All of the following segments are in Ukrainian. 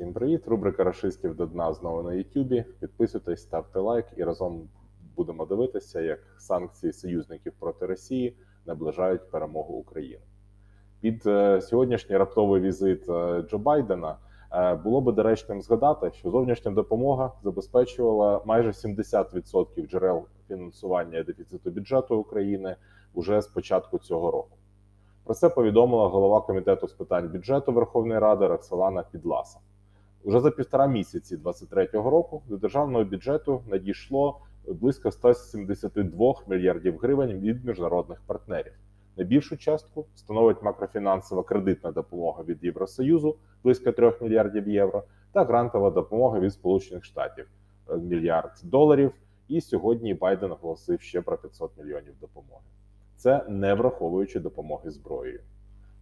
Всім привіт! Рубрика Рашистів до дна знову на Ютубі. Підписуйтесь, ставте лайк і разом будемо дивитися, як санкції союзників проти Росії наближають перемогу України. Під е, сьогоднішній раптовий візит е, Джо Байдена е, було би доречним згадати, що зовнішня допомога забезпечувала майже 70% джерел фінансування дефіциту бюджету України уже з початку цього року. Про це повідомила голова комітету з питань бюджету Верховної Ради Роксолана Підласа. Уже за півтора місяці 2023 року до державного бюджету надійшло близько 172 мільярдів гривень від міжнародних партнерів. Найбільшу частку становить макрофінансова кредитна допомога від Євросоюзу близько 3 мільярдів євро, та грантова допомога від Сполучених Штатів е, мільярд доларів. І сьогодні Байден оголосив ще про 500 мільйонів допомоги. Це не враховуючи допомоги зброєю.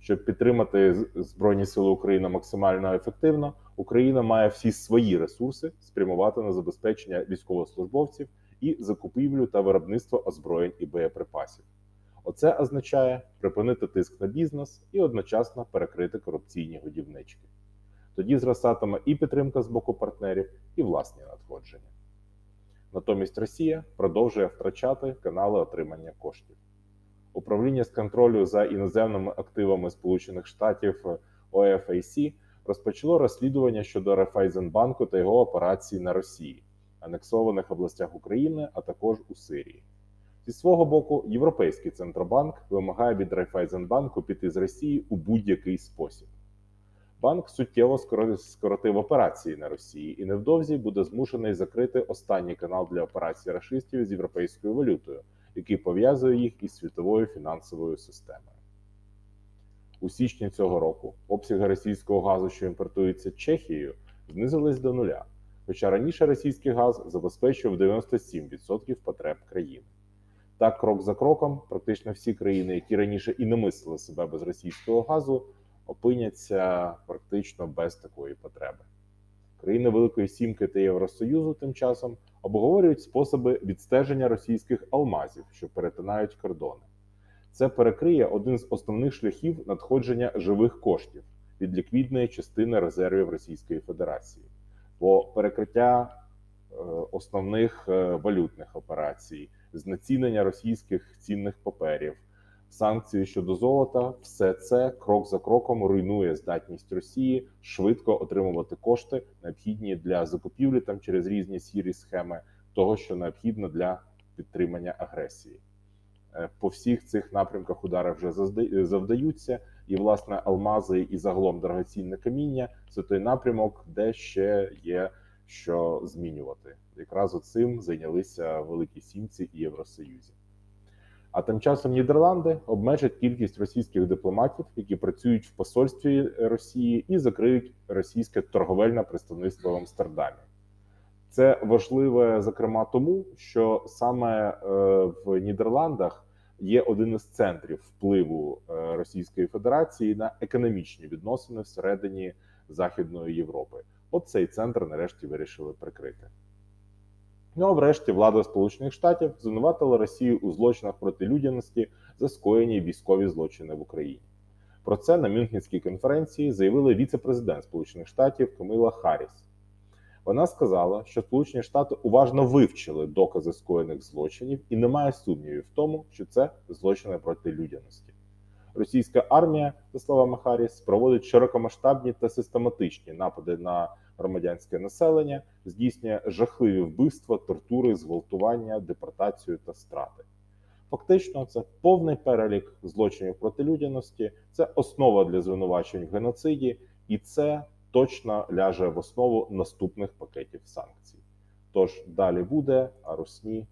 Щоб підтримати Збройні Сили України максимально ефективно, Україна має всі свої ресурси спрямувати на забезпечення військовослужбовців і закупівлю та виробництво озброєнь і боєприпасів. Оце означає припинити тиск на бізнес і одночасно перекрити корупційні годівнички. Тоді зростатиме і підтримка з боку партнерів, і власні надходження. Натомість Росія продовжує втрачати канали отримання коштів. Управління з контролю за іноземними активами Сполучених Штатів OFAC розпочало розслідування щодо Райфайзенбанку та його операцій на Росії, анексованих областях України, а також у Сирії. Зі свого боку, Європейський центробанк вимагає від Райфайзенбанку піти з Росії у будь-який спосіб. Банк суттєво скоротив операції на Росії і невдовзі буде змушений закрити останній канал для операцій рашистів з європейською валютою, який пов'язує їх із світовою фінансовою системою. У січні цього року обсяги російського газу, що імпортується Чехією, знизились до нуля. Хоча раніше російський газ забезпечував 97% потреб країни. Так, крок за кроком, практично всі країни, які раніше і не мислили себе без російського газу, опиняться практично без такої потреби. Країни Великої Сімки та Євросоюзу тим часом обговорюють способи відстеження російських алмазів, що перетинають кордони. Це перекриє один з основних шляхів надходження живих коштів від ліквідної частини резервів Російської Федерації, бо перекриття е, основних е, валютних операцій, знецінення російських цінних паперів, санкції щодо золота, все це крок за кроком руйнує здатність Росії швидко отримувати кошти, необхідні для закупівлі там через різні сірі схеми того, що необхідно для підтримання агресії. Е, По всіх цих напрямках удари вже зазда- завдаються, і власне алмази і загалом дорогоцінне каміння це той напрямок, де ще є що змінювати. Якраз цим зайнялися великі сімці і Євросоюзі. А тим часом Нідерланди обмежать кількість російських дипломатів, які працюють в посольстві Росії, і закриють російське торговельне представництво в Амстердамі. Це важливе, зокрема, тому що саме е, в Нідерландах є один із центрів впливу е, Російської Федерації на економічні відносини всередині Західної Європи. От цей центр нарешті вирішили прикрити. Ну а врешті влада Сполучених Штатів звинуватила Росію у злочинах проти людяності за скоєні військові злочини в Україні. Про це на Мюнхенській конференції заявила віце-президент Сполучених Штатів Камила Харріс. Вона сказала, що Сполучені Штати уважно вивчили докази скоєних злочинів і немає сумнівів в тому, що це злочини проти людяності. Російська армія, за словами Харріс, проводить широкомасштабні та систематичні напади на громадянське населення, здійснює жахливі вбивства, тортури, зґвалтування, депортацію та страти. Фактично, це повний перелік злочинів проти людяності, це основа для звинувачень в геноциді, і це точно ляже в основу наступних пакетів санкцій. Тож далі буде, а русні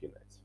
кінець.